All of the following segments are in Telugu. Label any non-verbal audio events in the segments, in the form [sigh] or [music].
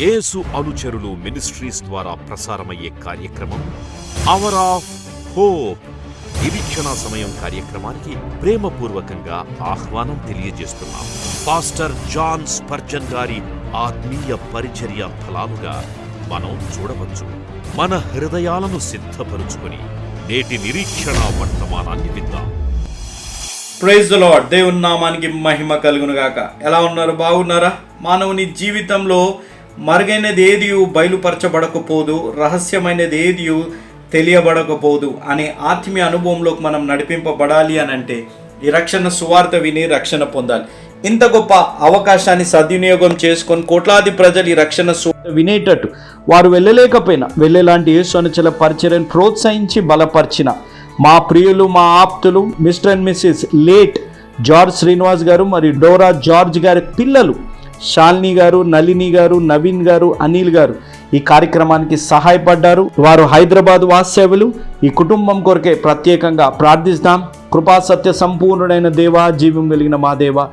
యేసు అనుచరులు మినిస్ట్రీస్ ద్వారా ప్రసారమయ్యే కార్యక్రమం అవర్ ఆఫ్ హోప్ నిరీక్షణ సమయం కార్యక్రమానికి ప్రేమపూర్వకంగా ఆహ్వానం తెలియజేస్తున్నాం. పాస్టర్ జాన్ స్పర్జన్ గారి ఆత్మీయ పరిచర్య ఫలాలుగా మనం చూడవచ్చు. మన హృదయాలను సిద్ధపరుచుకొని నేటి నిరీక్షణ వర్తమానాన్ని విద్దాం ప్రైజ్ ద లార్డ్ దేవుని నామానికి మహిమ కలుగునుగాక. ఎలా ఉన్నారు? బాగున్నారా? మానవుని జీవితంలో మరుగైనది ఏది బయలుపరచబడకపోదు రహస్యమైనది ఏది తెలియబడకపోదు అనే ఆత్మీయ అనుభవంలోకి మనం నడిపింపబడాలి అని అంటే ఈ రక్షణ సువార్త విని రక్షణ పొందాలి. ఇంత గొప్ప అవకాశాన్ని సద్వినియోగం చేసుకొని కోట్లాది ప్రజలు ఈ రక్షణ సువార్త వినేటట్టు వారు వెళ్ళలేకపోయినా వెళ్ళేలాంటి యేసు అనుచల పరిచర్యను ప్రోత్సహించి బలపరిచిన మా ప్రియులు మా ఆప్తులు mister and missus late George Srinivas గారు మరియు డోరా జార్జ్ గారి పిల్లలు శాలిని గారు నళిని గారు నవీన్ గారు అనిల్ గారు ఈ కార్యక్రమానికి సహాయపడ్డారు. వారు హైదరాబాద్ వాస్తవ్యులు ఈ కుటుంబం కొరకే ప్రత్యేకంగా ప్రార్థిస్తాం. కృపా సత్య సంపూర్ణుడైన దేవా జీవం కలిగిన మా దేవ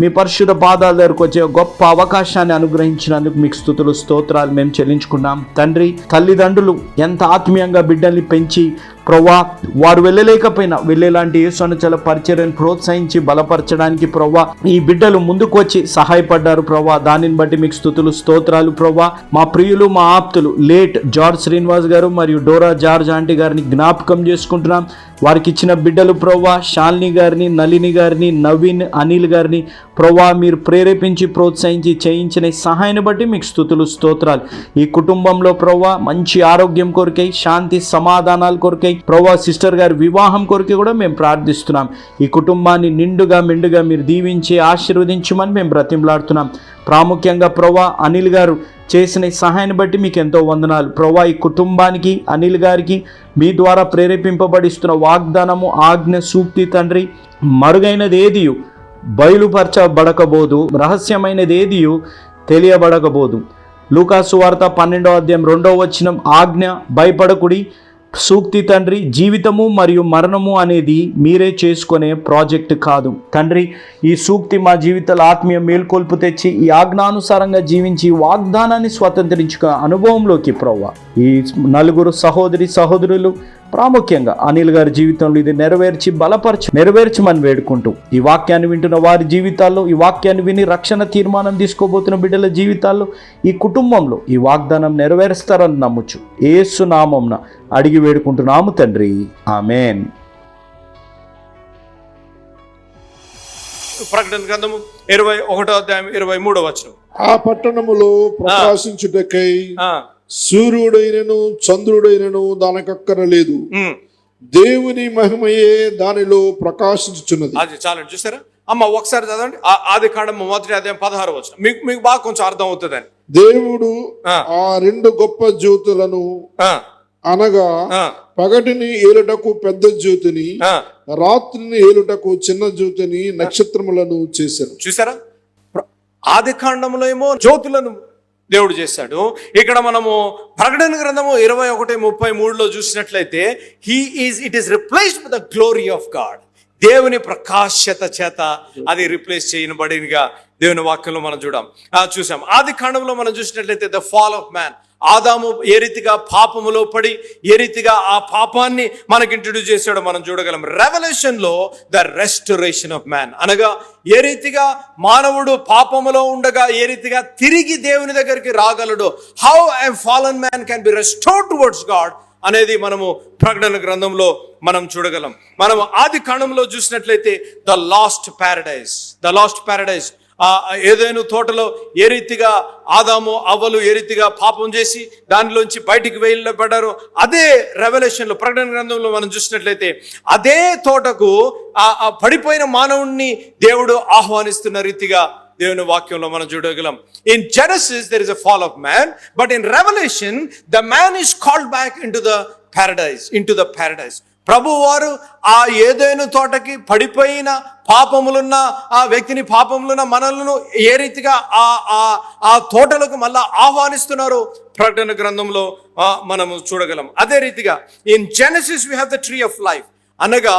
మీ పరిశుద్ధ పాదాల దగ్గరకు వచ్చే గొప్ప అవకాశాన్ని అనుగ్రహించినందుకు మీకు స్థుతులు స్తోత్రాలు మేము చెల్లించుకున్నాం. తండ్రి తల్లిదండ్రులు ఎంత ఆత్మీయంగా బిడ్డల్ని పెంచి ప్రవ్వా వారు వెళ్ళలేకపోయినా వెళ్ళేలాంటి యేసునుచల పరిచర్యను ప్రోత్సహించి బలపరచడానికి ప్రవ్వా ఈ బిడ్డలు ముందుకు వచ్చి సహాయపడ్డారు ప్రవ్వా. దానిని బట్టి మీకు స్థుతులు స్తోత్రాలు ప్రవ్వా. మా ప్రియులు మా ఆప్తులు లేట్ జార్జ్ శ్రీనివాస్ గారు మరియు డోరా జార్జ్ ఆంటీ గారిని జ్ఞాపకం చేసుకుంటున్నాం. వారికి ఇచ్చిన బిడ్డలు ప్రవ్వా శాలిని గారిని నలిని గారిని నవీన్ అనిల్ గారిని ప్రవ్వా మీరు ప్రేరేపించి ప్రోత్సహించి చేయించిన సహాయాన్ని బట్టి మీకు స్థుతులు స్తోత్రాలు. ఈ కుటుంబంలో ప్రవ్వా మంచి ఆరోగ్యం కొరకై శాంతి సమాధానాలు కొరకై ప్రభా సిస్టర్ గారి వివాహం కొరకు కూడా మేము ప్రార్థిస్తున్నాం. ఈ కుటుంబాన్ని నిండుగా మెండుగా మీరు దీవించి ఆశీర్వదించమని మేము బ్రతిమలాడుతున్నాం. ప్రాముఖ్యంగా ప్రభా అనిల్ గారు చేసిన సహాయాన్ని బట్టి మీకు ఎంతో వందనాలు. ప్రభా ఈ కుటుంబానికి అనిల్ గారికి మీ ద్వారా ప్రేరేపింపబడిస్తున్న వాగ్దానము ఆజ్ఞ సూక్తి తండ్రి మరుగైనది ఏదియు బయలుపరచబడకబోదు రహస్యమైనది ఏదియు తెలియబడకబోదు లూకాసు వార్త పన్నెండో అధ్యాయం రెండో వచ్చినం ఆజ్ఞ భయపడకుడి సూక్తి తండ్రి జీవితము మరియు మరణము అనేది మీరే చేసుకునే ప్రాజెక్ట్ కాదు. తండ్రి ఈ సూక్తి మా జీవితాల ఆత్మీయ మేల్కొల్పు తెచ్చి ఈ ఆజ్ఞానుసారంగా జీవించి వాగ్దానాన్ని స్వతంత్రించుక అనుభవంలోకి ప్రవ్వ. ఈ నలుగురు సహోదరి సహోదరులు ప్రాముఖ్యంగా అనిల్ గారి జీవితంలో ఇది నెరవేర్చి బలపరచి నెరవేర్చమని వేడుకుంటూ ఈ వాక్యాన్ని వింటున్న వారి జీవితాల్లో ఈ వాక్యాన్ని విని రక్షణ తీర్మానం తీసుకోబోతున్న బిడ్డల జీవితాల్లో ఈ కుటుంబంలో ఈ వాగ్దానం నెరవేరుస్తారని నమ్ముచు ఏసు నామంన అడిగి వేడుకుంటున్నాము తండ్రి. ఆమెన్. ప్రకటన గ్రంథము ఇరవై ఒకటో అధ్యాయం ఇరవై మూడో వచనం. ఆ పట్టణములో ప్రకాశించుటకై సూర్యుడైనను చంద్రుడైనను దానికక్కరలేదు దేవుని మహిమయే దానిలో ప్రకాశించుచున్నది. అది చాలండి చూసారా? అమ్మ ఒకసారి చదవండి. ఆది కాండం మొదటి అధ్యాయం పదహారు వచనం. మీకు మీకు బాగా కొంచెం అర్థం అవుతుందని. దేవుడు ఆ. రెండు గొప్ప జ్యోతులను అనగా పగటిని ఏలుటకు పెద్ద జ్యోతిని రాత్రిని ఏలుటకు చిన్న జ్యోతిని నక్షత్రములను చేశారు. చూసారా? ఆది కాండంలో ఏమో జ్యోతులను దేవుడు చేశాడు. ఇక్కడ మనము ప్రకటన గ్రంథము ఇరవై ఒకటి ముప్పై మూడులో చూసినట్లయితే he is it is replaced with the glory of God దేవుని ప్రకాశ్యత చేత అది రిప్లేస్ చేయబడినగా దేవుని వాక్యంలో మనం చూడాం. ఆ, చూసాం. ఆది కాండంలో మనం చూసినట్లయితే ద ఫాల్ ఆఫ్ మ్యాన్ ఆదాము ఏ రీతిగా పాపములో పడి ఏ రీతిగా ఆ పాపాన్ని మనకి ఇంట్రడ్యూస్ చేశాడో మనం చూడగలం. రెవల్యూషన్లో ద రెస్టరేషన్ ఆఫ్ మ్యాన్ అనగా ఏ రీతిగా మానవుడు పాపములో ఉండగా ఏ రీతిగా తిరిగి దేవుని దగ్గరికి రాగలడు how I fallen man can be restore towards God అనేది మనము ప్రకటన గ్రంథంలో మనం చూడగలం. మనం ఆది కాండంలో చూసినట్లయితే the lost paradise the lost paradise ఆ ఏదైనా తోటలో ఏ రీతిగా ఆదాము అవ్వలు ఏ రీతిగా పాపం చేసి దానిలోంచి బయటికి వెళ్ళబడ్డారు అదే రెవల్యూషన్లో ప్రకటన గ్రంథంలో మనం చూసినట్లయితే అదే తోటకు ఆ ఆ పడిపోయిన మానవుణ్ణి దేవుడు ఆహ్వానిస్తున్న రీతిగా దేవుని వాక్యంలో మనం చూడగలం. In Genesis there is a fall of man but in Revelation the man is called back into the paradise into the paradise ప్రభువారు ఆ ఏదైనా తోటకి పడిపోయిన పాపములున్న ఆ వ్యక్తిని పాపములున్న మనలను ఏ రీతిగా ఆ ఆ ఆ తోటలకు మళ్ళా ఆహ్వానిస్తున్నారు ప్రకటన గ్రంథంలో మనము చూడగలం. అదే రీతిగా in Genesis we have the tree of life అనగా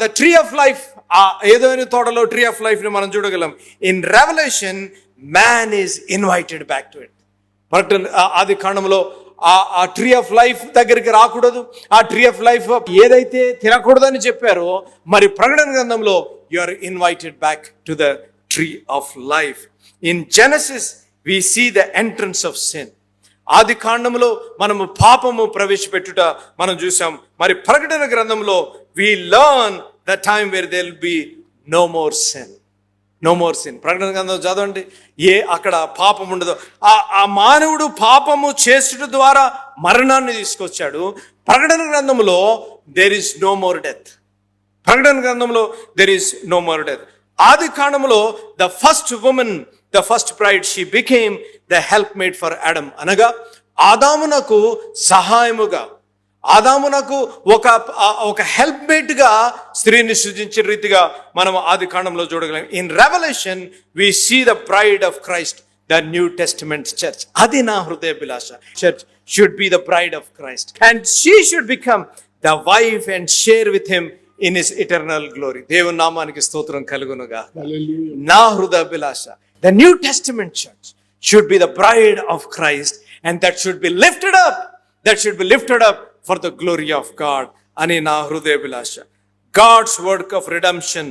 ద ట్రీ ఆఫ్ లైఫ్ ఆ ఏదైనా తోటలో ట్రీ ఆఫ్ లైఫ్ని మనం చూడగలం. In Revelation man is invited back to it ప్రకటన ఆది కాండంలో ఆ ఆ ట్రీ ఆఫ్ లైఫ్ దగ్గరికి రాకూడదు. ఆ ట్రీ ఆఫ్ లైఫ్ ఏదైతే తినకూడదని చెప్పారో మరి ప్రకటన గ్రంథంలో you are invited back to the tree of life in Genesis we see the entrance of sin ఆది కాండంలో మనము పాపము ప్రవేశపెట్టుట మనం చూసాం. మరి ప్రకటన గ్రంథంలో we learn the time where there'll be no more sin no more sin ప్రకటన గ్రంథం చదవండి. ఏ అక్కడ పాపం ఉండదు. ఆ ఆ మానవుడు పాపము చేసుట ద్వారా మరణాన్ని తీసుకొచ్చాడు. ప్రకటన గ్రంథంలో there is no more death ప్రకటన గ్రంథంలో there is no more death ఆది కాండంలో the first woman the first bride she became the help mate for Adam అనగా ఆదామునకు సహాయముగా ఆదామునకు ఒక ఆ- ఒక హెల్ప్ మేట్గా స్త్రీని సృజించిన రీతిగా మనం ఆది కాండంలో చూడగలం. In Revelation we see the bride of Christ the new testament church అది నా హృదయాభిలాష. Church should be the bride of Christ and she should become the wife and share with him in his eternal glory దేవుని నామానికి స్తోత్రం కలుగునుగా. నా హృదయాభిలాష the new testament church should be the bride of Christ and that should be lifted up that should be lifted up for the glory of God అని నా హృదయభిలాష. God's work of redemption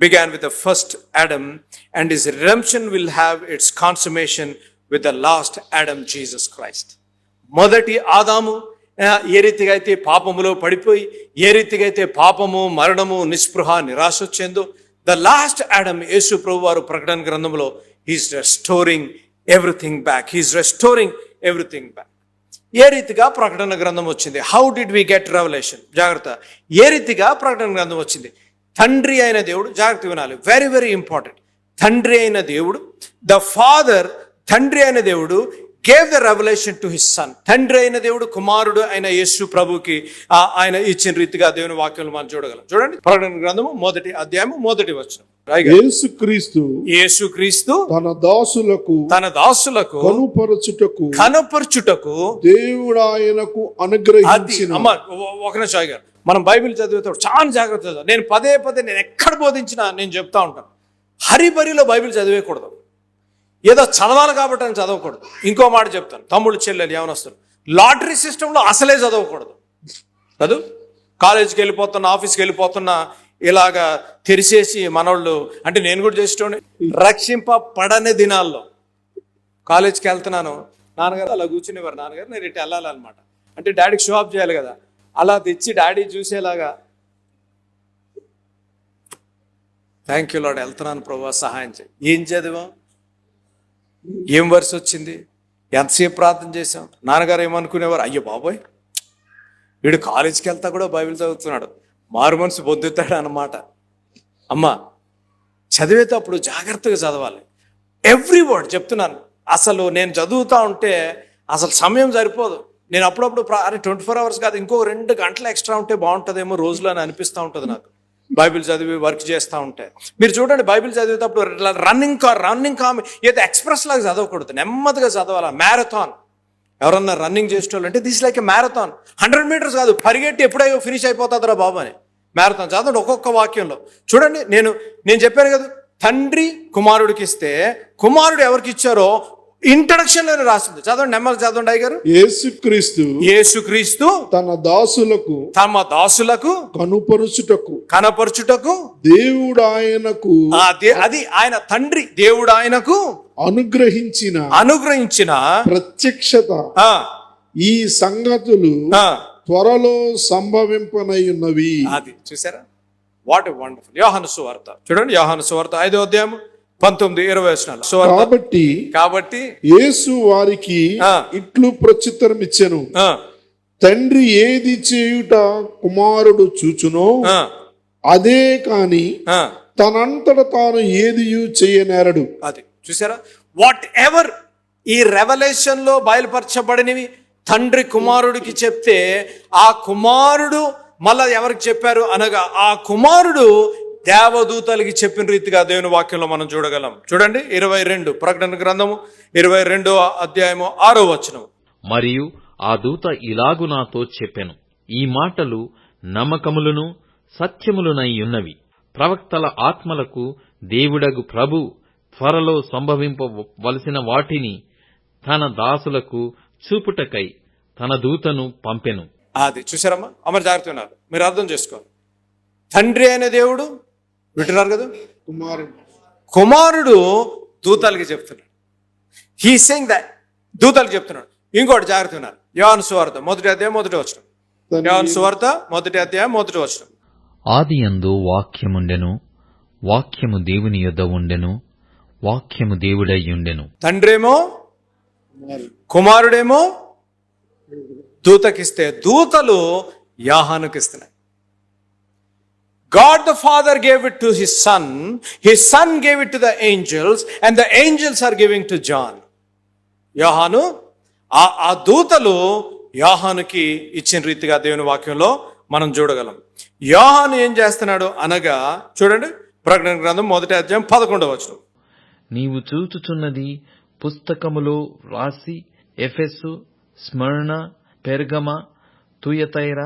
began with the first Adam and his redemption will have its consummation with the last Adam Jesus Christ మొదటి ఆదాము ఏ రీతిగా అయితే పాపములో పడిపోయి ఏ రీతిగా అయితే పాపము మరణము నిస్పృహ నిరాశ వచ్చిందో ద లాస్ట్ యాడమ్ యేసు ప్రభు వారు ప్రకటన గ్రంథంలో he's restoring everything back he's restoring everything back ఏ రీతిగా ప్రకటన గ్రంథం వచ్చింది? How did we get Revelation జాగ్రత్త. ఏ రీతిగా ప్రకటన గ్రంథం వచ్చింది? తండ్రి అయిన దేవుడు జాగ్రత్త వినాలి. వెరీ వెరీ ఇంపార్టెంట్ తండ్రి అయిన దేవుడు ద ఫాదర్ తండ్రి అయిన దేవుడు gave the Revelation to his son తండ్రి అయిన దేవుడు కుమారుడు అయిన యేసు ప్రభుకి ఆయన ఇచ్చిన రీతిగా దేవుని వాక్యం మనం చూడగలం. చూడండి ప్రకటన గ్రంథము మొదటి అధ్యాయము మొదటి వచనం. యేసుక్రీస్తు యేసు క్రీస్తు తన దాసులకు తన దాసులకు కనుపరచుటకు కనపరచుటకు దేవుడు ఆయనకు అనుగ్రహించిన ఒక నిమిషం గారు మనం బైబిల్ చదివేటప్పుడు చాలా జాగ్రత్త. నేను పదే పదే నేను ఎక్కడ బోధించినా నేను చెప్తా ఉంటాను. హరిబరిలో బైబిల్ చదివేయకూడదు. ఏదో చదవాలి కాబట్టి అని చదవకూడదు. ఇంకో మాట చెప్తాను. తమ్ముడు చెల్లెలు ఏమనొస్తారు లాటరీ సిస్టంలో అసలే చదవకూడదు. చదువు కాలేజీకి వెళ్ళిపోతున్న ఆఫీస్కి వెళ్ళిపోతున్నా ఇలాగా తెరిచేసి మనోళ్ళు అంటే నేను కూడా చేసేటోని రక్షింప పడని దినాల్లో కాలేజ్కి వెళ్తున్నాను. నాన్నగారు అలా కూర్చునేవారు. నాన్నగారు నేను ఇటు వెళ్ళాలన్నమాట. అంటే డాడీకి షో ఆఫ్ చేయాలి కదా. అలా తెచ్చి డాడీ చూసేలాగా థ్యాంక్ యూ లాడ్ వెళ్తున్నాను ప్రభా సహాయం చేయి. ఏం చదివాం ఏం వరుస వచ్చింది? ఎంతసేపు ప్రార్థన చేసాం నాన్నగారు ఏమనుకునేవారు? అయ్యో బాబోయ్ వీడు కాలేజీకి వెళ్తా కూడా బైబిల్ చదువుతున్నాడు. మారు మనసు పొద్దుతాడు అన్నమాట. అమ్మా చదివేటప్పుడు జాగ్రత్తగా చదవాలి. ఎవ్రీ వర్డ్ చెప్తున్నాను. అసలు నేను చదువుతా ఉంటే అసలు సమయం సరిపోదు. నేను అప్పుడప్పుడు అరే ట్వంటీ ఫోర్ అవర్స్ కాదు ఇంకో రెండు గంటలు ఎక్స్ట్రా ఉంటే బాగుంటుందేమో రోజులో అని అనిపిస్తూ ఉంటుంది నాకు. బైబిల్ చదివి వర్క్ చేస్తూ ఉంటే మీరు చూడండి బైబిల్ చదివేటప్పుడు రన్నింగ్ కా రన్నింగ్ కామె ఏదో ఎక్స్ప్రెస్ లాగా చదవకూడదు. నెమ్మదిగా చదవాలి? మ్యారథాన్ ఎవరన్నా రన్నింగ్ చేసేటోళ్ళు అంటే this like a marathon hundred metres కాదు పరిగెట్టి ఎప్పుడైనా ఫినిష్ అయిపోతుందిరా బాబు అని. మ్యారథాన్ చదవండి ఒక్కొక్క వాక్యంలో. చూడండి నేను నేను చెప్పాను కదా తండ్రి కుమారుడికి ఇస్తే కుమారుడు ఎవరికి ఇచ్చారో ఇంట్రడక్షన్లోనే రాసింది చదవండి నెమ్మది చదవండి అయ్య గారు యేసుక్రీస్తు యేసుక్రీస్తు తన దాసులకు తమ దాసులకు కనుపరుచుటకు కనపరచుటకు దేవుడు ఆయనకు అది ఆయన తండ్రి దేవుడు ఆయనకు అనుగ్రహించిన అనుగ్రహించిన ప్రత్యక్షత ఆ, ఈ సంగతులు త్వరలో సంభవింపనై ఉన్నవి. అది చూసారా? వాట్ వండర్ఫుల్ యోహాను సువార్త. చూడండి యోహాను సువార్త ఐదో అధ్యాయం పంతొమ్మిది ఇరవై వచనాలు. సువార్త కాబట్టి కాబట్టి యేసు వారికి. ఇట్లు ప్రత్యుత్తరం ఇచ్చెను. తండ్రి ఏది చేయుట కుమారుడు చూచునో అదే కాని తనంతట తాను ఏది చేయనేరడు. అది. చూసారా? వాట్ ఎవర్ ఈ రెవల్యూషన్లో బయలుపరచబడినవి తండ్రి కుమారుడికి చెప్తే ఆ కుమారుడు మళ్ళా ఎవరికి చెప్పారు? అనగా ఆ కుమారుడు దేవదూతలకి చెప్పిన రీతిగా దేవుని వాక్యంలో మనం చూడగలం. చూడండి ఇరవై రెండు ప్రకటన గ్రంథము ఇరవై రెండో అధ్యాయము ఆరో వచనం మరియు ఆ దూత ఇలాగు నాతో చెప్పెను ఈ మాటలు నమ్మకములను సత్యములునై ఉన్నవి ప్రవక్తల ఆత్మలకు దేవుడగు ప్రభు త్వరలో సంభవింపవలసిన వాటిని తన దాసులకు చూపుటకై తన దూతను పంపెను. అది చూసారమ్మా అమరు జాగ్రత్త ఉన్నారు. మీరు అర్థం చేసుకోవాలి. తండ్రి అయిన దేవుడు వింటున్నారు కదా? కుమారుడు. కుమారుడు దూతలకి చెప్తున్నాడు. హీ సెయింగ్ దట్ దూతలకు చెప్తున్నాడు. ఇంకోటి జాగ్రత్త ఉన్నారు యోహాను సువార్త మొదటి అధ్యాయం మొదటి వచ్చిన యోహాను సువార్త మొదటి అధ్యాయం మొదటి వచ్చిన ఆదియందు వాక్యముండెను వాక్యము దేవుని యొద్ద ఉండెను వాక్యము దేవుడై ఉండెను. తండ్రేమో కుమారుడు. కుమారుడేమో దూతకిస్తే దూతలు యాహానుకి ఇస్తున్నాయి God the father gave it to his son his son gave it to the angels and the angels are giving to John యోహాను ఆ ఆ దూతలు యోహానుకి ఇచ్చిన రీతిగా దేవుని వాక్యంలో మనం చూడగలం. యోహాను ఏం చేస్తున్నాడు అనగా చూడండి ప్రకటన గ్రంథం మొదటి అధ్యాయం పదకొండవ వచనం. నీవు చూచుచున్నది పుస్తకములో రాసి ఎఫెస్సు స్మరణ పెర్గమ తుయతైర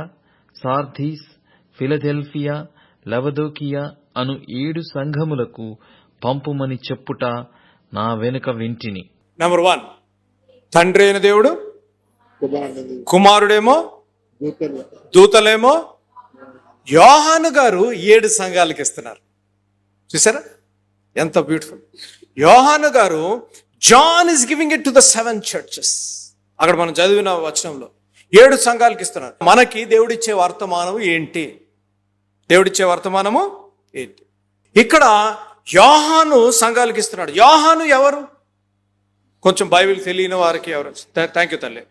సార్థీస్ ఫిలదెల్ఫియా లవదోకియా అను ఏడు సంఘములకు పంపుమని చెప్పుట నా వెనుక వింటిని. నెంబర్ వన్ తండ్రి అయిన దేవుడు? కుమారుడేమో? దూతలేమో? యోహాను గారు ఏడు సంఘాలకు ఇస్తున్నారు. చూసారా ఎంత బ్యూటిఫుల్ యోహాను గారు John is giving it to the seven churches అక్కడ మనం చదివిన వచనంలో ఏడు సంఘాలకు ఇస్తున్నారు. మనకి దేవుడిచ్చే వర్తమానం ఏంటి? దేవుడిచ్చే వర్తమానము ఏంటి? ఇక్కడ యోహాను సంఘాలకు ఇస్తున్నాడు. యోహాను ఎవరు? కొంచెం బైబిల్ తెలియని వారికి ఎవరు? థ్యాంక్ యూ తల్లి.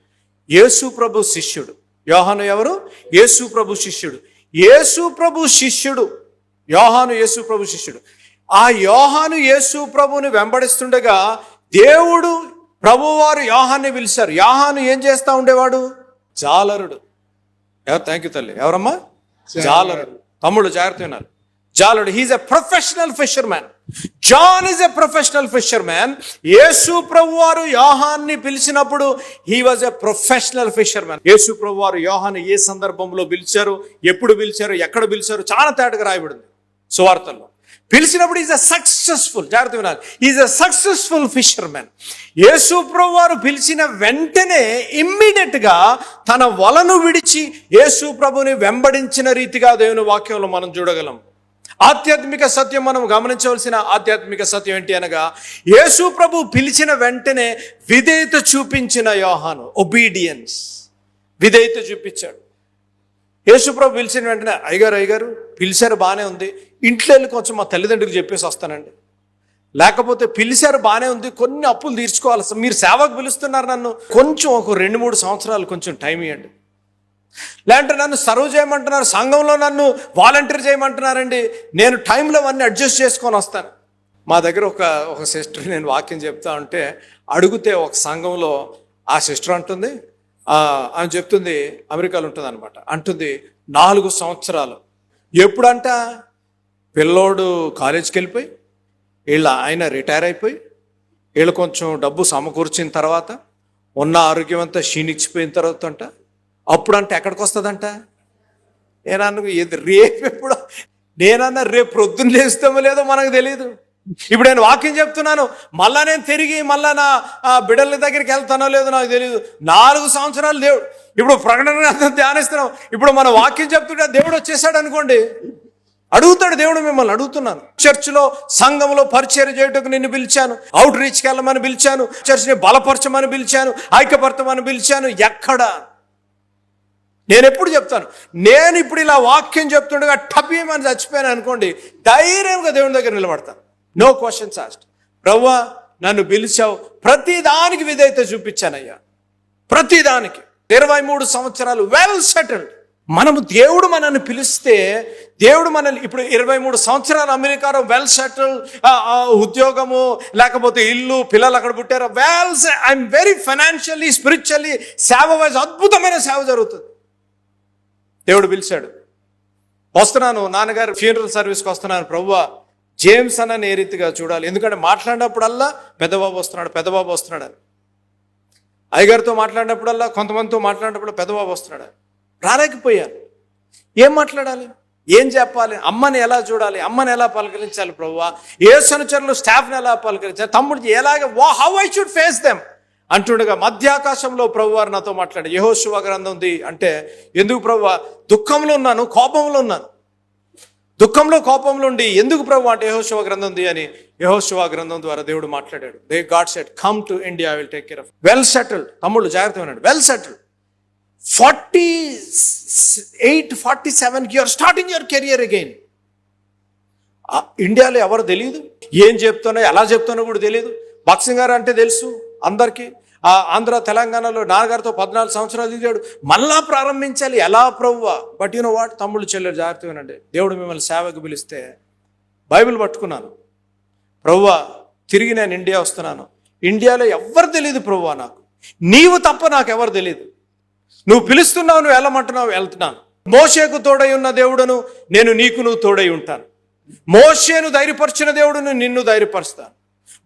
యేసు ప్రభు శిష్యుడు. యోహాను ఎవరు? యేసు ప్రభు శిష్యుడు. యేసు ప్రభు శిష్యుడు. యోహాను యేసు ప్రభు శిష్యుడు. ఆ యోహాను యేసు ప్రభుని వెంబడిస్తుండగా దేవుడు ప్రభువారు యోహాన్ని పిలిచారు. యోహాను ఏం చేస్తా ఉండేవాడు? జాలరుడు. ఎవరు? థ్యాంక్ యూ తల్లి. ఎవరమ్మా? జాలరుడు. తమ్ముళ్ళు జాగ్రత్త ఉన్నారు జాలుడు he's a professional fisherman John is a professional fisherman యేసు ప్రభు వారు యోహాన్ని పిలిచినప్పుడు he was a professional fisherman యేసు ప్రభు వారు యోహాన్ని ఏ సందర్భంలో పిలిచారు ఎప్పుడు పిలిచారు ఎక్కడ పిలిచారు చాలా తేటగా రాయబడింది సువార్తల్లో. పిలిచినప్పుడు ఈజ్ అ సక్సెస్ఫుల్ జాగ్రత్త వినాలి. Is a successful fisherman వారు పిలిచిన వెంటనే ఇమ్మీడియట్గా తన వలను విడిచి యేసుప్రభుని వెంబడించిన రీతిగా దేవుని వాక్యంలో మనం చూడగలం. ఆధ్యాత్మిక సత్యం మనం గమనించవలసిన ఆధ్యాత్మిక సత్యం ఏంటి అనగా యేసు ప్రభు పిలిచిన వెంటనే విధేయత చూపించిన యోహాను ఒబీడియన్స్ విధేయత చూపించాడు. యేసు ప్రభు పిలిచిన వెంటనే అయ్యగారు అయ్యగారు పిలిచారు బాగానే ఉంది. ఇంట్లో వెళ్ళి కొంచెం మా తల్లిదండ్రులకు చెప్పేసి వస్తానండి. లేకపోతే పిలిచారు బాగానే ఉంది కొన్ని అప్పులు తీర్చుకోవాలి. మీరు సేవకు పిలుస్తున్నారు నన్ను కొంచెం ఒక రెండు మూడు సంవత్సరాలు కొంచెం టైం ఇవ్వండి లేదంటే నన్ను సర్వ్ చేయమంటున్నారు సంఘంలో నన్ను వాలంటీర్ చేయమంటున్నారండి. నేను టైంలో అవన్నీ అడ్జస్ట్ చేసుకొని వస్తాను. మా దగ్గర ఒక ఒక సిస్టర్ నేను వాక్యం చెప్తా ఉంటే అడిగితే ఒక సంఘంలో ఆ సిస్టర్ అంటుంది అని ఆమె చెప్తుంది అమెరికాలో ఉంటుంది అనమాట అంటుంది నాలుగు సంవత్సరాలు. ఎప్పుడంట? పిల్లోడు కాలేజీకి వెళ్ళిపోయి వీళ్ళ ఆయన రిటైర్ అయిపోయి వీళ్ళు కొంచెం డబ్బు సమకూర్చిన తర్వాత ఉన్న ఆరోగ్యం అంతా క్షీణించిపోయిన తర్వాత అంట అప్పుడంటే ఎక్కడికి వస్తుందంట నేనన్న ఏది రేపు ఎప్పుడు నేనన్నా రేపు ప్రొద్దున లేస్తామో లేదో మనకు తెలియదు ఇప్పుడు నేను వాక్యం చెప్తున్నాను మళ్ళా నేను తిరిగి మళ్ళా నా బిడ్డల దగ్గరికి వెళ్తానో లేదో నాకు తెలియదు నాలుగు సంవత్సరాలు దేవుడు ఇప్పుడు ప్రకటన ధ్యానిస్తున్నాం. ఇప్పుడు మన వాక్యం చెప్తుంటే దేవుడు వచ్చేసాడు అనుకోండి అడుగుతాడు దేవుడు మిమ్మల్ని అడుగుతున్నాను. చర్చిలో సంఘంలో పరిచయం చేయటకు నిన్ను పిలిచాను. అవుట్ రీచ్కి వెళ్ళమని పిలిచాను. చర్చిని బలపరచమని పిలిచాను. ఐక్యపరచమని పిలిచాను. ఎక్కడ? నేను ఎప్పుడు చెప్తాను? నేను ఇప్పుడు ఇలా వాక్యం చెప్తుండగా టపీమని చచ్చిపోయాను అనుకోండి ధైర్యంగా దేవుని దగ్గర నిలబడతాను నో క్వశ్చన్స్ ఆస్ట్ ప్రవ్వా నన్ను పిలిచావు. ప్రతిదానికి విధేయత చూపించానయ్యా. ప్రతిదానికి. ఇరవై మూడు సంవత్సరాలు వెల్ సెటిల్డ్ మనము దేవుడు మనల్ని పిలిస్తే దేవుడు మనల్ని ఇప్పుడు ఇరవై మూడు సంవత్సరాలు అమెరికాలో వెల్ సెటిల్ ఉద్యోగము లేకపోతే ఇల్లు పిల్లలు అక్కడ పుట్టారు. Well I'm very financially spiritually సేవ వైజ్ అద్భుతమైన సేవ జరుగుతుంది. దేవుడు పిలిచాడు. వస్తున్నాను నాన్నగారు ఫ్యూనరల్ సర్వీస్కి వస్తున్నాను ప్రభువ జేమ్స్ అన్న ఏ రీతిగా చూడాలి? ఎందుకంటే మాట్లాడినప్పుడల్లా పెద్దబాబు వస్తున్నాడు పెద్దబాబు వస్తున్నాడు అయ్యగారితో మాట్లాడినప్పుడల్లా కొంతమందితో మాట్లాడినప్పుడు పెద్దబాబు వస్తున్నాడు రాలేకపోయారు. రాలేకపోయాను ఏం మాట్లాడాలి? ఏం చెప్పాలి? అమ్మని ఎలా చూడాలి? అమ్మని ఎలా పలకరించాలి ప్రవ్వా? ఏ సనుచరులు స్టాఫ్ని ఎలా పలకరించాలి? తమ్ముడు ఎలాగ how I should face them? అంటుండగా మధ్యాకాశంలో ప్రభు వారు నాతో మాట్లాడే. యహోశివ గ్రంథం ఉంది అంటే ఎందుకు ప్రభు దుఃఖంలో ఉన్నాను కోపంలో ఉన్నాను. దుఃఖంలో కోపంలో ఉండి ఎందుకు ప్రభు అంటే యహోశివ గ్రంథం ఉంది అని యహోశివ గ్రంథం ద్వారా దేవుడు మాట్లాడాడు. They God set come to India will take care of well settled తమ్ముళ్ళు జాగ్రత్త ఉన్నాడు well settled forty eight forty సెవెన్కి you're starting your career again ఇండియాలో ఎవరు తెలియదు ఏం చెప్తానో ఎలా చెప్తానో కూడా తెలియదు బాక్సింగ్ గారు అంటే తెలుసు అందరికీ. ఆ ఆంధ్ర తెలంగాణలో నాన్నగారితో పద్నాలుగు సంవత్సరాలు దిగాడు మళ్ళా ప్రారంభించాలి. ఎలా ప్రవ్వ? బట్ యూనో వాట్ తమ్ముళ్ళు చెల్లెలు జాగ్రత్తగా వినండి. దేవుడు మిమ్మల్ని సేవకు పిలిస్తే బైబిల్ పట్టుకున్నాను. ప్రవ్వ తిరిగి నేను ఇండియా వస్తున్నాను. ఇండియాలో ఎవ్వరు తెలియదు ప్రవ్వ నాకు? నీవు తప్ప నాకు ఎవరు తెలియదు నువ్వు పిలుస్తున్నావు నువ్వు వెళ్ళమంటున్నావు వెళ్తున్నాను. మోషేకు తోడై ఉన్న దేవుడును నేను నీకు నువ్వు తోడై ఉంటాను. మోషేను ధైర్యపరిచిన దేవుడును నిన్ను ధైర్యపరుస్తాను.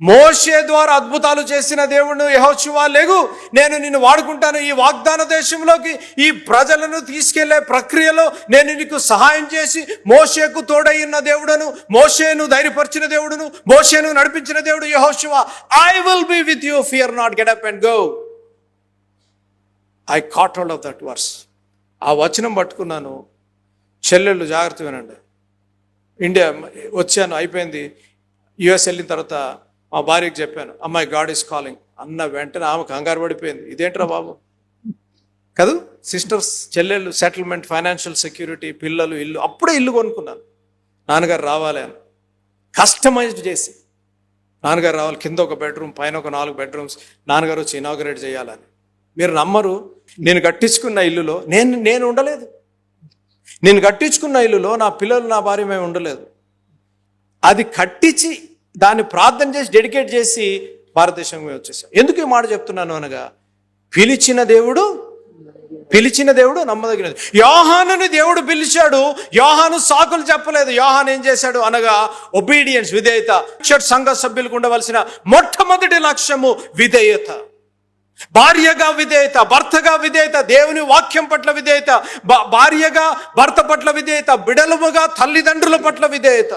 మోషే ద్వారా అద్భుతాలు చేసిన దేవుడు యహోశివా లేగు నేను నిన్ను వాడుకుంటాను. ఈ వాగ్దాన దేశంలోకి ఈ ప్రజలను తీసుకెళ్ళే ప్రక్రియలో నేను నీకు సహాయం చేసి మోషేకు తోడైన దేవుడును మోషేను ధైర్యపరిచిన దేవుడును మోషేను నడిపించిన దేవుడు యహోశివా I will be with you fear not get up and go I caught hold of that verse ఆ వచనం పట్టుకున్నాను. చెల్లెళ్ళు జాగ్రత్త వినండి. ఇండియా వచ్చాను అయిపోయింది. యుఎస్ వెళ్ళిన తర్వాత మా భార్యకి చెప్పాను అమ్మాయి గాడ్ ఈస్ కాలింగ్ అన్న వెంటనే ఆమె కంగారు పడిపోయింది. ఇదేంట్రా బాబు? కదూ సిస్టర్స్ చెల్లెళ్ళు సెటిల్మెంట్ ఫైనాన్షియల్ సెక్యూరిటీ పిల్లలు ఇల్లు అప్పుడే ఇల్లు కొనుక్కున్నాను. నాన్నగారు రావాలి అని. కస్టమైజ్డ్ చేసి నాన్నగారు రావాలి కింద ఒక బెడ్రూమ్ పైన ఒక నాలుగు బెడ్రూమ్స్ నాన్నగారు వచ్చి ఇనాగరేట్ చేయాలని. మీరు నమ్మరు. నేను కట్టించుకున్న ఇల్లులో నేను నేను ఉండలేదు. నేను కట్టించుకున్న ఇల్లులో నా పిల్లలు నా భార్య మేము ఉండలేదు. అది కట్టించి దాన్ని ప్రార్థన చేసి డెడికేట్ చేసి భారతదేశం వచ్చేసాం. ఎందుకు ఈ మాట చెప్తున్నాను అనగా పిలిచిన దేవుడు పిలిచిన దేవుడు నమ్మదగినది. యోహానుని దేవుడు పిలిచాడు యోహాను సాకులు చెప్పలేదు. యోహాన్ ఏం చేశాడు అనగా ఒబీడియన్స్ విధేయత చర్చ్ సంఘ సభ్యులకు ఉండవలసిన మొట్టమొదటి లక్ష్యము విధేయత. భార్యగా విధేయత భర్తగా విధేయత దేవుని వాక్యం పట్ల విధేయత భార్యగా భర్త పట్ల విధేయత బిడలుగా తల్లిదండ్రుల పట్ల విధేయత.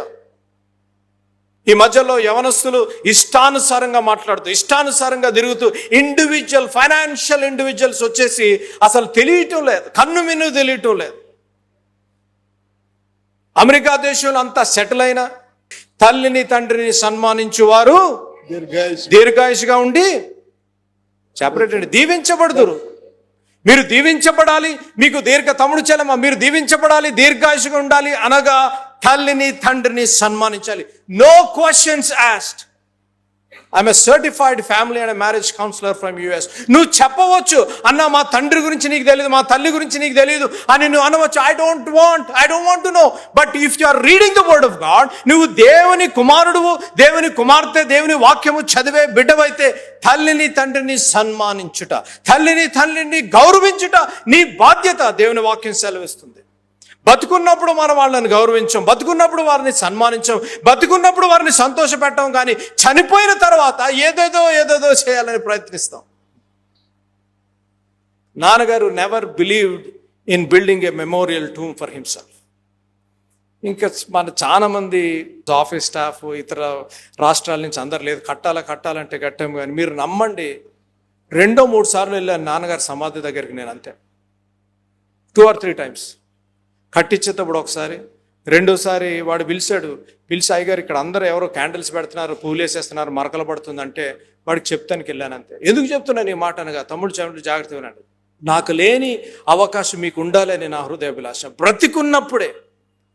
ఈ మధ్యలో యవనస్తులు ఇష్టానుసారంగా మాట్లాడుతూ ఇష్టానుసారంగా తిరుగుతూ ఇండివిజువల్ ఫైనాన్షియల్ ఇండివిజువల్స్ వచ్చేసి అసలు తెలియటం లేదు కన్ను మిన్ను తెలియటం లేదు. అమెరికా దేశంలో అంతా సెటిల్ అయిన తల్లిని తండ్రిని సన్మానించువారు దీర్ఘాయుష్ దీర్ఘాయుషుగా ఉండి సెపరేట్ అండి. దీవించబడుదురు. మీరు దీవించబడాలి మీకు దీర్ఘ తమ్ముడు చలమ మీరు దీవించబడాలి దీర్ఘాయుషగా ఉండాలి అనగా తల్లిని తండ్రిని సన్మానించాలి. No questions asked I'm certified family and marriage counsellor from US నువ్వు చెప్పవచ్చు అన్న మా తండ్రి గురించి నీకు తెలియదు మా తల్లి గురించి నీకు తెలియదు అని నువ్వు అనవచ్చు. I don't want I don't want to know but if you are reading the word of God నువ్వు దేవుని కుమారుడువు దేవుని కుమార్తె దేవుని వాక్యము చదివే బిడ్డవైతే తల్లిని తండ్రిని సన్మానించుట తల్లిని తండ్రిని గౌరవించుట నీ బాధ్యత దేవుని వాక్యం సెలవిస్తుంది. బతుకున్నప్పుడు మనం వాళ్ళని గౌరవించం బతుకున్నప్పుడు వారిని సన్మానించం బతుకున్నప్పుడు వారిని సంతోషపెట్టం కానీ చనిపోయిన తర్వాత ఏదేదో ఏదేదో చేయాలని ప్రయత్నిస్తాం. నాన్నగారు never believed in building a memorial tomb for himself ఇంకా మన చాలామంది ఆఫీస్ స్టాఫ్ ఇతర రాష్ట్రాల నుంచి అందరు లేదు కట్టాలా కట్టాలంటే కట్టాము కానీ మీరు నమ్మండి రెండో మూడు సార్లు వెళ్ళాను నాన్నగారి సమాధి దగ్గరికి నేను అంతే. టూ ఆర్ త్రీ టైమ్స్ కట్టించేటప్పుడు ఒకసారి రెండోసారి వాడు పిలిచాడు. పిలిచి అయ్యగారు ఇక్కడ అందరూ ఎవరో క్యాండిల్స్ పెడుతున్నారు పూలు వేసేస్తున్నారు మరకలు పడుతుందంటే వాడికి చెప్తానికి వెళ్ళాను అంతే. ఎందుకు చెప్తున్నాను ఈ మాట అనగా? తమ్ముడు చెమడు జాగ్రత్త వినండి. నాకు లేని అవకాశం మీకు ఉండాలని నా హృదయాభిలాష. బ్రతికున్నప్పుడే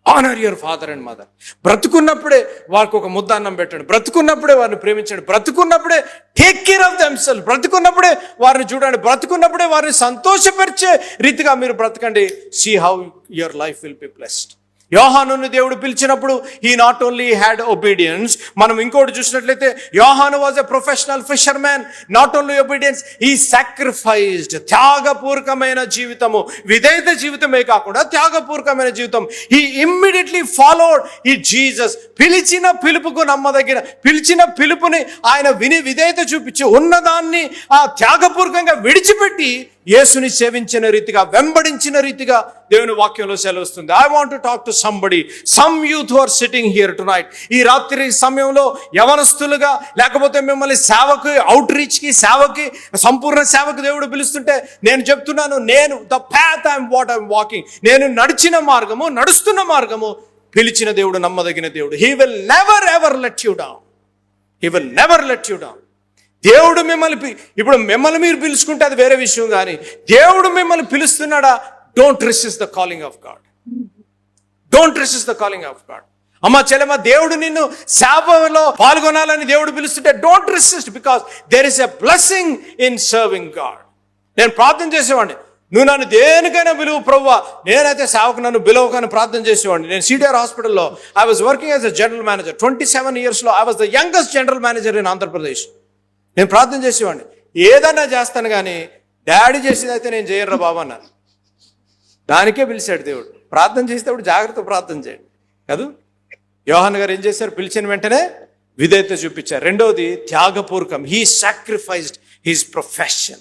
honour your father and mother బ్రతుకున్నప్పుడే వారికి ఒక ముద్ద అన్నం పెట్టండి. బ్రతుకున్నప్పుడే వారిని ప్రేమించండి. బ్రతుకున్నప్పుడే టేక్ కేర్ ఆఫ్ దెమ్సెల్ బ్రతుకున్నప్పుడే వారిని చూడండి. బ్రతుకున్నప్పుడే వారిని సంతోషపరిచే రీతిగా మీరు బ్రతకండి. See how your life will be blessed యోహానుని దేవుడు పిలిచినప్పుడు ఈ నాట్ ఓన్లీ హ్యాడ్ ఒబీడియన్స్ మనం ఇంకోటి చూసినట్లయితే యోహాను was a professional fisherman not only obedience ఈ సాక్రిఫైస్డ్ త్యాగపూర్వకమైన జీవితము. విధేయత జీవితమే కాకుండా త్యాగపూర్వకమైన జీవితం. ఈ ఇమ్మీడియట్లీ ఫాలోడ్ ఈ జీసస్ పిలిచిన పిలుపుకు నమ్మదగిన పిలిచిన పిలుపుని ఆయన విని విధేయత చూపించి ఉన్నదాన్ని ఆ త్యాగపూర్వకంగా విడిచిపెట్టి యేసుని సేవించిన రీతిగా వెంబడించిన రీతిగా దేవుని వాక్యంలో సెలవుస్తుంది. I want to talk to somebody some youth are sitting here tonight ఈ రాత్రి సమయంలో యవనస్తులుగా లేకపోతే మిమ్మల్ని సేవకి అవుట్ రీచ్కి సేవకి సంపూర్ణ సేవకు దేవుడు పిలుస్తుంటే నేను చెప్తున్నాను నేను the path I'm what I'm walking నేను నడిచిన మార్గము నడుస్తున్న మార్గము పిలిచిన దేవుడు నమ్మదగిన దేవుడు. He will never ever let you down he will never let you down దేవుడు మిమ్మల్ని ఇప్పుడు మిమ్మల్ని మీరు పిలుచుకుంటే అది వేరే విషయం కానీ దేవుడు మిమ్మల్ని పిలుస్తున్నాడా? Don't resist the calling of God don't resist the calling of God అమ్మ చెల్లెమ్మ దేవుడు నిన్ను సేవలో పాల్గొనాలని దేవుడు పిలుస్తుంటే don't resist because there is a blessing in serving God నేను ప్రార్థన చేసేవాడిని. నువ్వు నన్ను దేనికైనా పిలువు ప్రవ్వా. నేనైతే సేవకు నన్ను పిలవకని ప్రార్థన చేసేవాడిని. నేను సిటీఆర్ హాస్పిటల్లో I was working as a general manager twenty seven ఇయర్స్లో I was the youngest general manager in Andhra Pradesh నేను ప్రార్థన చేసేవాడిని. ఏదన్నా చేస్తాను కానీ డాడీ చేసేది అయితే నేను చేయర్రా బాబు అన్నాను. దానికే పిలిచాడు దేవుడు. ప్రార్థన చేసేటప్పుడు జాగ్రత్త ప్రార్థన చేయండి. కాదు? యోహాన్ గారు ఏం చేశారు? పిలిచిన వెంటనే విధేయత చూపించారు. రెండవది త్యాగపూర్వకం. హీ సాక్రిఫైస్డ్ హిస్ ప్రొఫెషన్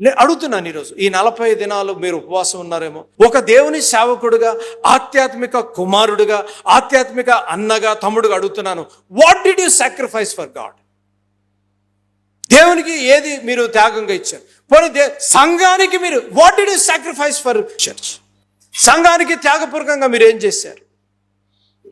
నేను అడుగుతున్నాను ఈరోజు ఈ నలభై దినాలు మీరు ఉపవాసం ఉన్నారేమో? ఒక దేవుని సేవకుడుగా ఆధ్యాత్మిక కుమారుడుగా ఆధ్యాత్మిక అన్నగా తమ్ముడుగా అడుగుతున్నాను. What did you sacrifice for God దేవునికి ఏది మీరు త్యాగంగా ఇచ్చారు? పోనీ దే సంఘానికి మీరు what did you sacrifice for church సంఘానికి త్యాగపూర్వకంగా మీరు ఏం చేశారు?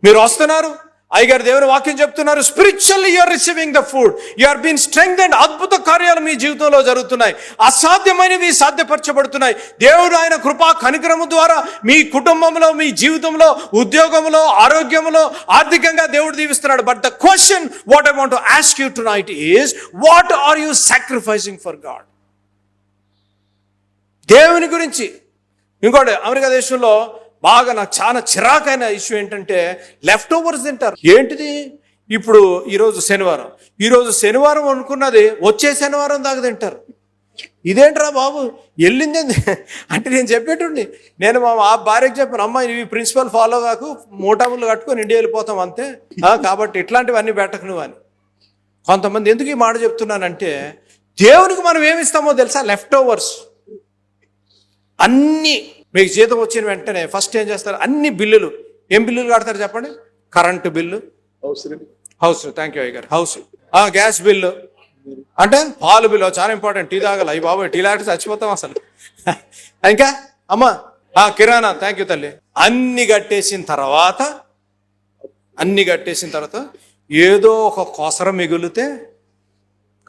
మీరు వస్తున్నారు? అయ్యగారు దేవుని వాక్యం చెప్తున్నారు spiritually you're receiving the food you're been strength and అద్భుత కార్యాలు మీ జీవితంలో జరుగుతున్నాయి. అసాధ్యమైనవి సాధ్యపరచబడుతున్నాయి. దేవుడు ఆయన కృపా కనికరము ద్వారా మీ కుటుంబంలో మీ జీవితంలో ఉద్యోగంలో ఆరోగ్యంలో ఆర్థికంగా దేవుడు దీవిస్తున్నాడు. But the question what I want ask you tonight is what are you sacrificing for God దేవుని గురించి ఇంకోటి అమెరికా దేశంలో బాగా నాకు చాలా చిరాకైన ఇష్యూ ఏంటంటే లెఫ్ట్ ఓవర్స్ తింటారు. ఏంటిది? ఇప్పుడు ఈరోజు శనివారం. ఈరోజు శనివారం అనుకున్నది వచ్చే శనివారం దాకా తింటారు. ఇదేంట్రా బాబు? వెళ్ళింది అంటే నేను చెప్పేటండి నేను మా ఆ భార్యకి చెప్పాను అమ్మ ఇవి ప్రిన్సిపల్ ఫాలో కాకు మూటాములు కట్టుకొని ఇండియా వెళ్ళిపోతాం అంతే. కాబట్టి ఇట్లాంటివన్నీ పెట్టకు నువ్వు అని. కొంతమంది ఎందుకు ఈ మాట చెప్తున్నానంటే దేవునికి మనం ఏమిస్తామో తెలుసా? లెఫ్ట్ ఓవర్స్ అన్ని మీకు జీతం వచ్చిన వెంటనే ఫస్ట్ ఏం చేస్తారు? అన్ని బిల్లులు. ఏం బిల్లులు కడతారు చెప్పండి? Current bill. అవసరం హౌస్ థ్యాంక్ యూ గారు. House gas bill. అంటే పాలు బిల్లు చాలా ఇంపార్టెంట్ టీ తాగాలి. అయ్యి బాబు టీ తాగితే చచ్చిపోతాం అసలు. [laughs] ఇంకా? అమ్మా. కిరాణా. థ్యాంక్ యూ తల్లి. అన్ని కట్టేసిన తర్వాత అన్ని కట్టేసిన తర్వాత ఏదో ఒక కొసర మిగిలితే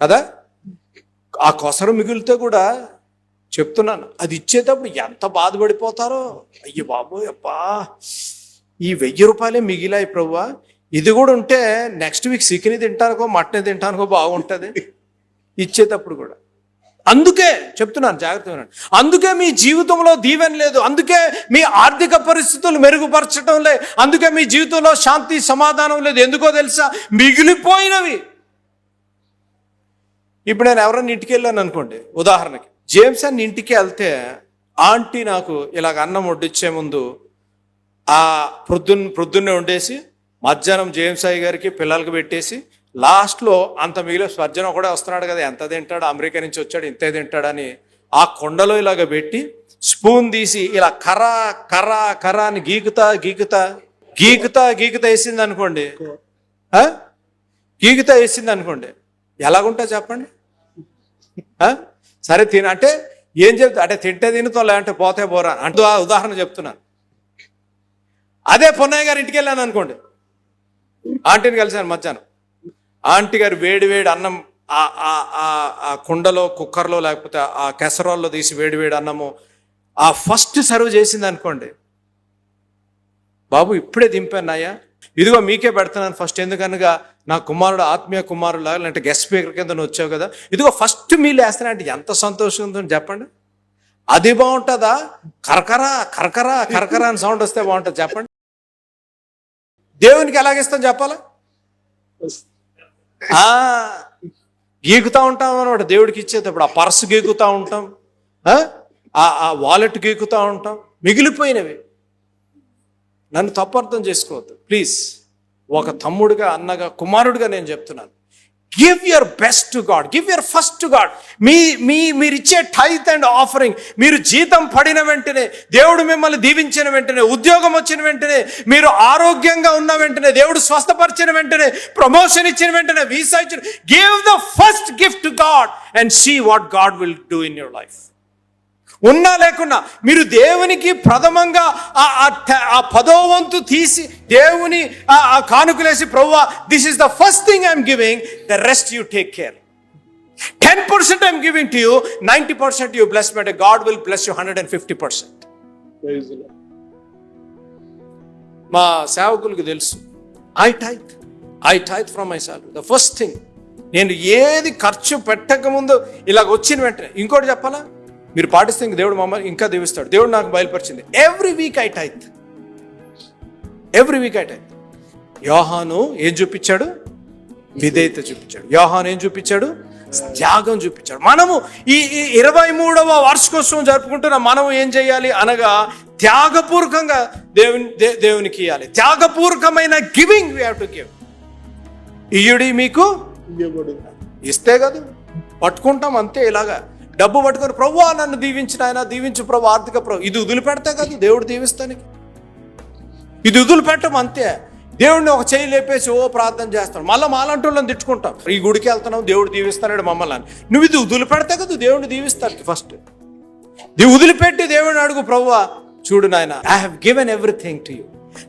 కదా? ఆ కొసర మిగిలితే కూడా చెప్తున్నాను. అది ఇచ్చేటప్పుడు ఎంత బాధపడిపోతారో? అయ్యి బాబోయ్ అబ్బా! ఈ వెయ్యి రూపాయలే మిగిలాయి ప్రభువా ఇది కూడా ఉంటే నెక్స్ట్ వీక్ చికెన్ తింటానుకో మటన్ తింటానుకో బాగుంటుంది. ఇచ్చేటప్పుడు కూడా. అందుకే చెప్తున్నాను జాగ్రత్తగా అందుకే మీ జీవితంలో దీవెన లేదు. అందుకే మీ ఆర్థిక పరిస్థితులు మెరుగుపరచడం లేదు. అందుకే మీ జీవితంలో శాంతి సమాధానం లేదు. ఎందుకో తెలుసా? మిగిలిపోయినవి. ఇప్పుడు నేను ఎవరైనా ఇంటికి వెళ్ళాను అనుకోండి ఉదాహరణకి. జేమ్స్ అన్న ఇంటికి వెళ్తే ఆంటీ నాకు ఇలాగ అన్నం వడ్డిచ్చే ముందు ఆ ప్రొద్దున్న ప్రొద్దున్నే వండేసి మధ్యాహ్నం జేమ్స్ అయ్య గారికి పిల్లలకి పెట్టేసి లాస్ట్లో అంత మిగిలిన స్వర్జన కూడా వస్తున్నాడు కదా ఎంత తింటాడు అమెరికా నుంచి వచ్చాడు ఇంతే తింటాడని ఆ కొండలో ఇలాగ పెట్టి స్పూన్ తీసి ఇలా కర్ర కర్ర కర్ర అని గీకుతా గీకుతా గీకుతా గీకుతా వేసింది అనుకోండి. గీకుతా వేసింది అనుకోండి. ఎలాగుంటా చెప్పండి? సరే తిన. అంటే ఏం చెప్తా? అంటే తింటే తినుతాం లేదంటే పోతే పోరా. అంటూ ఆ ఉదాహరణ చెప్తున్నాను అదే పొన్నయ్య గారి ఇంటికి వెళ్ళాను అనుకోండి. ఆంటీని కలిశాను మధ్యాహ్నం. ఆంటీ గారు వేడి వేడి అన్నం ఆ- ఆ- ఆ- ఆ కుండలో కుక్కర్లో లేకపోతే ఆ కెసరాల్లో తీసి వేడి వేడి అన్నము ఆ ఫస్ట్ సర్వ్ చేసింది అనుకోండి. బాబు ఇప్పుడే దింపాను అయ్యా. ఇదిగో మీకే పెడుతున్నాను ఫస్ట్. ఎందుకనగా నా కుమారుడు ఆత్మీయ కుమారుడు లేదంటే గెస్ట్ స్పీకర్ కింద వచ్చావు కదా. ఇదిగో ఫస్ట్ మీలు వేస్తున్నా అంటే ఎంత సంతోషం చెప్పండి. అది బాగుంటుందా? కరకరా కరకరా కరకరా అని సౌండ్ వస్తే బాగుంటుంది చెప్పండి. దేవునికి ఎలాగిస్తాం చెప్పాలా? ఆ, గీకుతా ఉంటాం అనమాట దేవుడికి ఇచ్చేటప్పుడు ఆ పర్సు గీకుతా ఉంటాం. ఆ? ఆ వాలెట్ గీకుతా ఉంటాం. మిగిలిపోయినవి. నన్ను తప్పు అర్థం చేసుకోవద్దు. ప్లీజ్ ఒక తమ్ముడుగా అన్నగా కుమారుడిగా నేను చెప్తున్నాను. Give your best to God give your first to God మీ మీ మీరు ఇచ్చే టైత్ అండ్ ఆఫరింగ్ మీరు జీతం పడిన వెంటనే దేవుడు మిమ్మల్ని దీవించిన వెంటనే ఉద్యోగం వచ్చిన వెంటనే మీరు ఆరోగ్యంగా ఉన్న వెంటనే దేవుడు స్వస్థపరిచిన వెంటనే ప్రమోషన్ ఇచ్చిన వెంటనే వీసా ఇచ్చిన give the first gift to God and see what God will do in your life ఉన్నా లేకున్నా మీరు దేవునికి ప్రథమంగా ఆ- పదో వంతు తీసి దేవుని ఆ కానుకలేసి ప్రవ్వా this is the first thing I'm giving the rest you take care ten percent I'm giving to you ninety percent you bless met God will bless you hundred and fifty percent. మా సేవకులకు తెలుసు I tithe I tithe from my salary the first thing నేను ఏది ఖర్చు పెట్టక ముందు ఇలాగ వచ్చిన వెంటనే ఇంకోటి చెప్పాలా? మీరు పాటిస్తే ఇంక దేవుడు మమ్మల్ని ఇంకా దీవిస్తాడు. దేవుడు నాకు బయలుపరిచింది. Every week I tithe every week I tithe Yohanu ఏం చూపించాడు? విధేయత చూపించాడు. యోహాను ఏం చూపించాడు? త్యాగం చూపించాడు. మనము ఈ ఇరవై మూడవ వార్షికోత్సవం జరుపుకుంటున్న మనం ఏం చేయాలి అనగా త్యాగపూర్వకంగా దేవుని దేవునికి ఇవ్వాలి త్యాగపూర్వకమైన గివింగ్ వీ టు గివ్ ఇయుడి మీకు. ఇస్తే కదా. పట్టుకుంటాం అంతే ఇలాగా. డబ్బు పట్టుకొని ప్రభు నన్ను దీవించిన ఆయన దీవించు ప్రభు ఆర్థిక ప్రభు. ఇది వదిలిపెడతా కాదు దేవుడు దీవిస్తానికి. ఇది వదిలిపెట్టం అంతే. దేవుడిని ఒక చేయి లేపేసి ఓ ప్రార్థన చేస్తాడు. మళ్ళీ మాలంటి వాళ్ళని తిట్టుకుంటాం. ఈ గుడికి వెళ్తున్నాం దేవుడు దీవిస్తాడు మమ్మల్ని అని. నువ్వు ఇది వదిలిపెడతా కదా దేవుడిని దీవిస్తాడు ఫస్ట్. వదిలిపెట్టి దేవుడిని అడుగు ప్రభువా చూడు నాయన I have given everything to you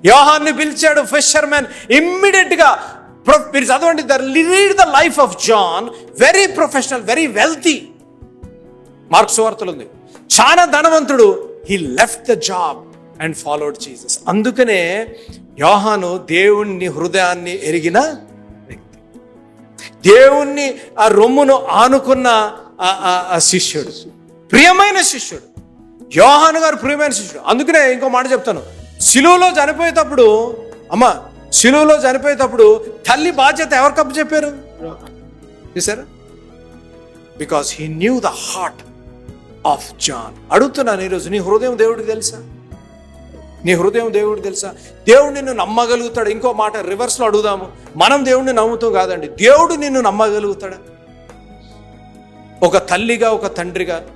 యోహాన్ని పిలిచాడు ఫిషర్మెన్ ఇమ్మీడియట్గా మీరు చదవండి the lead the life of John very professional very wealthy marks వార్తలు ఉంది. చాలా ధనవంతుడు he left the job and followed Jesus అందుకనే యోహాను దేవుణ్ణి హృదయాన్ని ఎరిగిన వ్యక్తి. దేవుణ్ణి ఆ రొమ్మును ఆనుకున్న ఆ- శిష్యుడు. ప్రియమైన శిష్యుడు. యోహాను గారు ప్రియమైన శిష్యుడు. అందుకనే ఇంకో మాట చెప్తాను. సిలువలో చనిపోయేటప్పుడు అమ్మ సిలువలో చనిపోయేటప్పుడు తల్లి బాధ్యత ఎవరికి అప్పు చెప్పారు? చూసారా? Because he knew the heart of John అడుగుతున్నాను ఈరోజు నీ హృదయం దేవుడికి తెలుసా? నీ హృదయం దేవుడికి తెలుసా? దేవుడు నిన్ను నమ్మగలుగుతాడు. ఇంకో మాట రివర్స్లో అడుగుదాము. మనం దేవుడిని నమ్ముతూ కాదండి. దేవుడు నిన్ను నమ్మగలుగుతాడా? ఒక తల్లిగా ఒక తండ్రిగా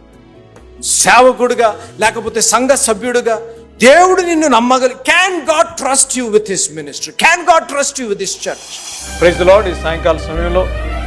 సేవకుడుగా లేకపోతే సంఘ సభ్యుడుగా దేవుడు నిన్ను నమ్మగలి can God trust you with his minister can God trust you with his church praise Lord ఈ సాయంకాల సమయంలో